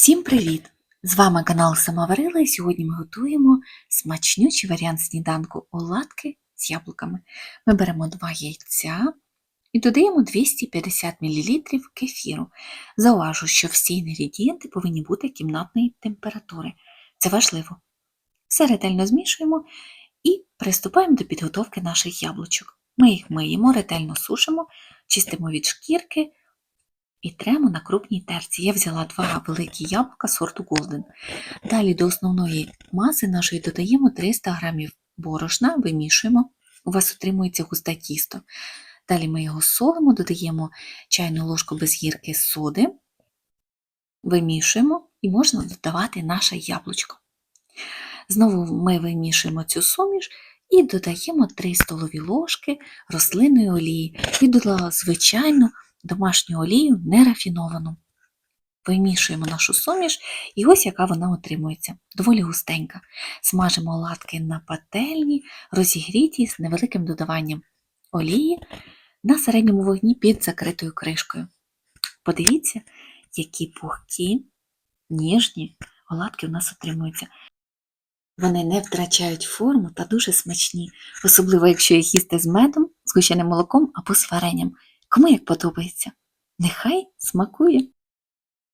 Всім привіт! З вами канал Самоварила і сьогодні ми готуємо смачнючий варіант сніданку оладки з яблуками. Ми беремо 2 яйця і додаємо 250 мл кефіру. Зауважу, що всі інгредієнти повинні бути кімнатної температури. Це важливо. Все ретельно змішуємо і приступаємо до підготовки наших яблучок. Ми їх миємо, ретельно сушимо, чистимо від шкірки і тремо на крупній терці. Я взяла два великі яблука сорту Golden. Далі до основної маси нашої додаємо 300 г борошна, вимішуємо. У вас отримується густе тісто. Далі ми його солимо, додаємо чайну ложку без гірки соди, вимішуємо і можна додавати наше яблучко. Знову ми вимішуємо цю суміш і додаємо 3 столові ложки рослинної олії. Я додала звичайну домашню олію нерафіновану. Вимішуємо нашу суміш, і ось яка вона отримується. Доволі густенька. Смажимо оладки на пательні, розігріті з невеликим додаванням олії на середньому вогні під закритою кришкою. Подивіться, які пухкі, ніжні оладки у нас отримуються. Вони не втрачають форму та дуже смачні, особливо якщо їх їсти з медом, згущеним молоком або з варенням. Кому як подобається. Нехай смакує.